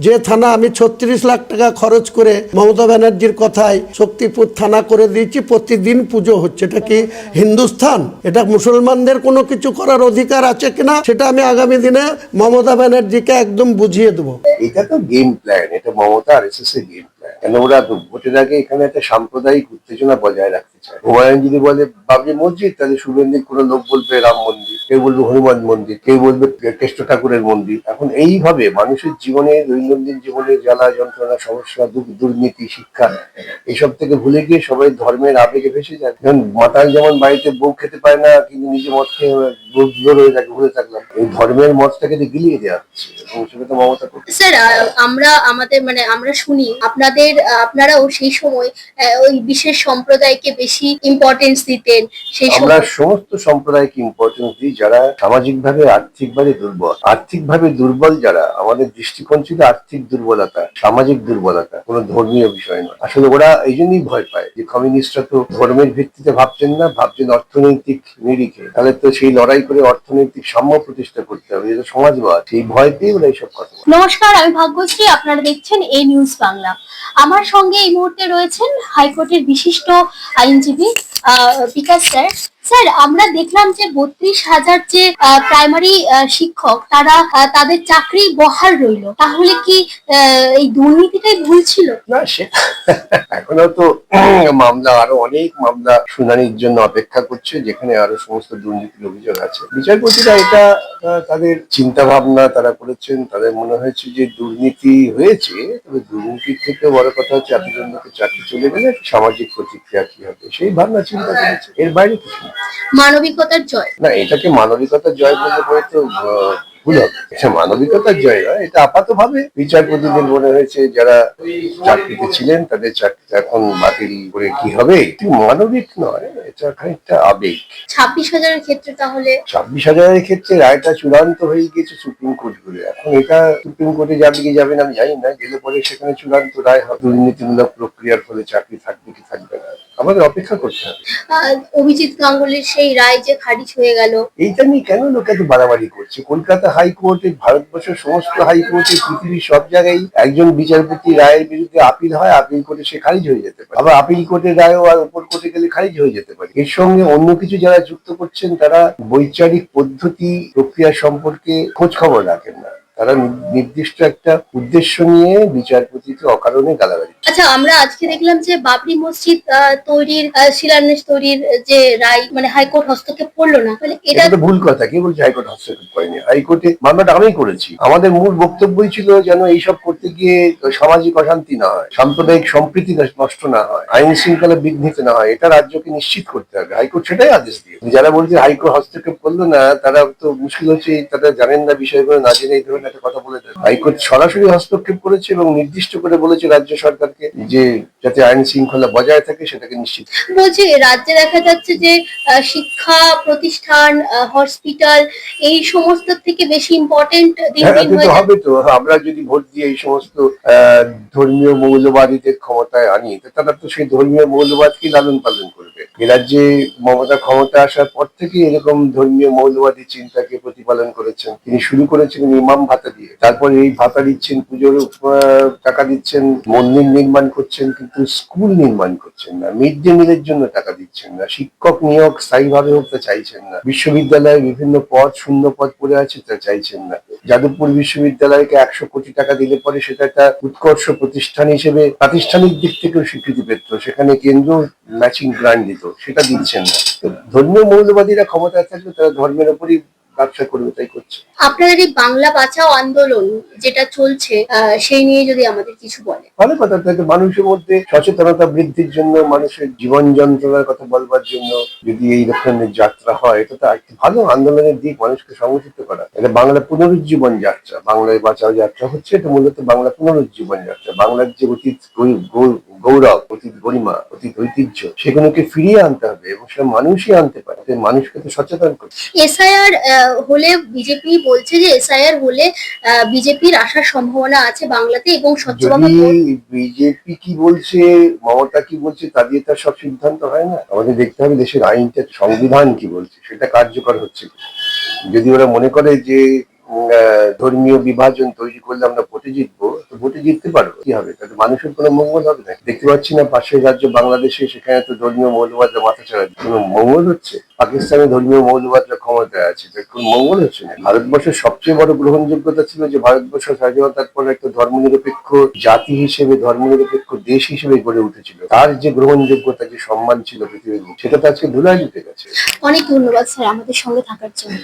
যে থানা আমি ছত্রিশ লাখ টাকা খরচ করে মমতা ব্যানার্জির কথায় শক্তিপুর থানা করে দিয়েছি, প্রতিদিন পুজো হচ্ছে। এটা কি হিন্দুস্থান? এটা মুসলমানদের কোনো কিছু করার অধিকার আছে কিনা, সেটা আমি আগামী দিনে মমতা ব্যানার্জিকে একদম বুঝিয়ে দেবো। এটা তো গেম প্ল্যান এটা মমতা আর এস এর গেম প্ল্যান কেন ওরা ভোটের আগে এখানে একটা সাম্প্রদায়িক উত্তেজনা বজায় রাখতে চায়। হুমায়ুন যদি বলে, বাবরি মসজিদ, তাহলে শুভেন্দির কোনো লোক বলবে, রাম মন্দির কেউ বলবে হনুমান মন্দির কেউ বলবে কেষ্ট ঠাকুরের মন্দির। এখন এইভাবে মানুষের জীবনে দৈনন্দিন জীবনে জ্বালা যন্ত্রণা সমস্যা দুর্নীতি শিক্ষা এইসব থেকে ভুলে গিয়ে সবাই ধর্মের আবেগে ভেসে যায়। যেমন মাতাল যেমন বাড়িতে বউ খেতে পায় না কিন্তু নিজে মদ খেয়ে হয়ে থাকে ভুলে থাকলাম। এই ধর্মের মতটাকে তো গিলিয়ে দেওয়া হচ্ছে। এবং সেটা তো মমতা করছে। স্যার আমরা আমাদের মানে আমরা শুনি আপনাদের আপনারাও সেই সময় ওই বিশেষ সম্প্রদায়কে বেশি ইম্পর্টেন্স দিতেন সেই আমরা সমস্ত সম্প্রদায়কে ইম্পর্টেন্স দিই যারা সামাজিকভাবে আর্থিকভাবে দুর্বল আর্থিকভাবে দুর্বল যারা, আমাদের দৃষ্টিকোণ ছিল আর্থিক দুর্বলতা, সামাজিক দুর্বলতা, কোনো ধর্মীয় বিষয় নয়। আসলে ওরা এই জন্যই ভয় পায় যে কমিউনিস্টরা তো ধর্মের ভিত্তিতে ভাবছেন না, ভাবছেন অর্থনৈতিক নিরিখে। তাহলে তো সেই লড়াই করে অর্থনৈতিক সাম্য প্রতিষ্ঠা করতে হবে এটা সমাজবাদ, সেই ভয় পেয়ে ওরা এইসব কথা নমস্কার, আমি ভাগ্যশ্রী, আপনারা দেখছেন এ নিউজ বাংলা আমার সঙ্গে এই মুহূর্তে রয়েছেন হাইকোর্টের বিশিষ্ট আইনজীবী বিকাশ স্যার। স্যার, আমরা দেখলাম যে বত্রিশ হাজার যে প্রাইমারি শিক্ষক, তারা তাদের চাকরি বহাল রইল। তাহলে কি এই দুর্নীতিটাই ভুল ছিল? না, সে এখনও তো মামলা আরও অনেক মামলা শুনানির জন্য অপেক্ষা করছে যেখানে আরও সমস্ত দুর্নীতির অভিযোগ আছে। বিচারপতিরা এটা তাদের চিন্তা ভাবনা তারা করেছেন। তাদের মনে হয়েছে যে দুর্নীতি হয়েছে তবে দুর্নীতির থেকে বড় কথা হচ্ছে এতজন লোকের চাকরি চলে গেলে সামাজিক প্রতিক্রিয়া কি হবে? সেই ভাবনা চিন্তা করেছে। এর বাইরে কিছু। মানবিকতার জয়। না এটাকে মানবিকতার জয় বলতে পরে তো আহ, ভুল হবে এটা মানবিকতার জয় নয় এটা আপাতভাবে বিচারপতিদের মনে হয়েছে যারা চাকরিতে ছিলেন তাদের চাকরিটা এখন বাতিল করে কি হবে? এটি মানবিক নয় এটা খানিকটা আবেগ। ছাব্বিশ হাজারের ক্ষেত্রে তাহলে? ছাব্বিশ হাজারের ক্ষেত্রে রায়টা চূড়ান্ত হয়ে গিয়েছে সুপ্রিম কোর্ট বলে এখন এটা সুপ্রিম কোর্টে যাবে কি যাবে না আমি জানি না গেলে পরে সেখানে চূড়ান্ত রায় হবে। দুর্নীতিমূলক প্রক্রিয়ার ফলে চাকরি থাকবে কি থাকবে না আমাদের অপেক্ষা করতে হবে। অভিজিৎ গাঙ্গুলির সেই রায় যে খারিজ হয়ে গেল। এইটা নিয়ে কেন লোক এত বাড়াবাড়ি করছে? কলকাতা হাইকোর্টে, ভারতবর্ষের সমস্ত হাইকোর্টে, পৃথিবীর সব জায়গায় একজন বিচারপতি রায়ের বিরুদ্ধে আপিল হয়, আপিল কোর্টে সে খারিজ হয়ে যেতে পারে। আবার আপিল কোর্টের রায়ও আর উপর কোর্টে গেলে খারিজ হয়ে যেতে পারে। এর সঙ্গে অন্য কিছু যারা যুক্ত করছেন, তারা বৈচারিক পদ্ধতি, প্রক্রিয়া সম্পর্কে খোঁজ খবর রাখেন না। তারা নির্দিষ্ট একটা উদ্দেশ্য নিয়ে বিচারপতিকে অকারণে গালাগালি আচ্ছা আমরা আজকে দেখলাম যে বাবরি মসজিদ তৈরির শিলান্যাস তৈরির যে রায় মানে হাইকোর্ট হস্তক্ষেপ করল না তাহলে এটা তো ভুল কথা কে বলছে হাইকোর্ট হস্তক্ষেপ করেনি? হাইকোর্টে মামলাটা আমি করেছি। আমাদের মূল বক্তব্যই ছিল যেন এইসব করতে গিয়ে সামাজিক অশান্তি না হয় সাম্প্রদায়িক সম্প্রীতি নষ্ট- নষ্ট না হয় আইন শৃঙ্খলা বিঘ্নিত না হয় এটা রাজ্যকে নিশ্চিত করতে হবে। হাইকোর্ট সেটাই আদেশ দিয়ে যারা বলছে হাইকোর্ট হস্তক্ষেপ করল না তারা তো মুশকিল হচ্ছে তারা জানেন না বিষয়গুলো না জেনে এই ধরনের একটা কথা বলে দেয়। হাইকোর্ট সরাসরি হস্তক্ষেপ করেছে এবং নির্দিষ্ট করে বলেছে রাজ্য সরকারকে যে যাতে আইন শৃঙ্খলা বজায় থাকে সেটাকে নিশ্চিত বলছি রাজ্যে দেখা যাচ্ছে যে শিক্ষা প্রতিষ্ঠান হসপিটাল এই সমস্ত থেকে বেশি ইম্পর্টেন্ট হ্যাঁ হবে তো। আমরা যদি ভোট দিয়ে এই সমস্ত আহ, ধর্মীয় মৌলবাদীদের ক্ষমতায় আনি তারা তো সেই ধর্মীয় মৌলবাদকে লালন পালন করবে। রাজ্যে মমতা ক্ষমতা আসার পর থেকে এরকম ধর্মীয় মৌলবাদী চিন্তাকে প্রতিপালন করেছেন। তিনি শুরু করেছিলেন ইমাম ভাতা দিয়ে। তারপরে এই ভাতা দিচ্ছেন, পুজোর টাকা দিচ্ছেন, মন্দির নির্মাণ করছেন, কিন্তু স্কুল নির্মাণ করছেন না। মিড ডে মিলের জন্য টাকা দিচ্ছেন না। শিক্ষক নিয়োগ স্থায়ীভাবে হতে চাইছেন না। বিশ্ববিদ্যালয়ে বিভিন্ন পদ, শূন্য পদ পড়ে আছে তা চাইছেন না। যাদবপুর বিশ্ববিদ্যালয়কে একশো কোটি টাকা দিলে পরে সেটা একটা উৎকর্ষ প্রতিষ্ঠান হিসেবে প্রাতিষ্ঠানিক দিক থেকেও স্বীকৃতি পেত। সেখানে কেন্দ্র ম্যাচিং গ্রান্ট দিত সেটা দিচ্ছেন না। ধর্মীয় মৌলবাদীরা ক্ষমতায় থাকলে তারা ধর্মের উপরই ব্যবসা করবে তাই করছে। আপনাদের এই বাংলা বাঁচাও আন্দোলন যেটা চলছে সেই নিয়ে যদি আমাদের কিছু বলে ভালো কথা মানুষের মধ্যে সচেতনতা বৃদ্ধির জন্য মানুষের জীবন যন্ত্রণার কথা বলবার জন্য যদি এই রকমের যাত্রা হয় এটা তো একটি ভালো আন্দোলনের দিক মানুষকে সংগঠিত করা। এটা বাংলা পুনরুজ্জীবন যাত্রা বাংলায় বাঁচাও যাত্রা হচ্ছে এটা মূলত বাংলা পুনরুজ্জীবন যাত্রা। বাংলার যে অতীত গৌরব অতীত গরিমা অতীত ঐতিহ্য সেগুলোকে ফিরিয়ে আনতে হবে এবং সেটা মানুষই আনতে পারে। মানুষকে তো সচেতন হবে। এসআইআর হলে বিজেপি বলছে যে এসআইআর হলে বিজেপির আসার সম্ভাবনা আছে বাংলাতে এবং যদি বিজেপি কি বলছে মমতা কি বলছে তা দিয়ে তার সব সিদ্ধান্ত হয় না। আমাদের দেখতে হবে দেশের আইনটা সংবিধান কি বলছে সেটা কার্যকর হচ্ছে যদি ওরা মনে করে যে ধর্মীয় বিভাজন তৈরি করলে আমরা ভোটে জিতবো, তো ভোটে জিততে পারব, কি হবে? তাতে মানুষের কোনো মঙ্গল হবে না। দেখতে পাচ্ছি না, পাশের রাজ্য বাংলাদেশে সেখানে তো ধর্মীয় মৌলবাদরা মাথা ছাড়া কোনো মঙ্গল হচ্ছে? পাকিস্তানে ধর্মীয় মৌলবাদরা ক্ষমতায় আছে, তো কোনো মঙ্গল হচ্ছে না? ভারতবর্ষের সবচেয়ে বড় গ্রহণযোগ্যতা ছিল যে ভারতবর্ষ স্বাধীনতার পরে একটা ধর্মনিরপেক্ষ জাতি হিসেবে, ধর্মনিরপেক্ষ দেশ হিসেবে গড়ে উঠেছিল। তার যে গ্রহণযোগ্যতা, যে সম্মান ছিল পৃথিবীর সেটা তো আজকে ধুলাই দিতে গেছে। অনেক ধন্যবাদ স্যার আমাদের সঙ্গে থাকার জন্য।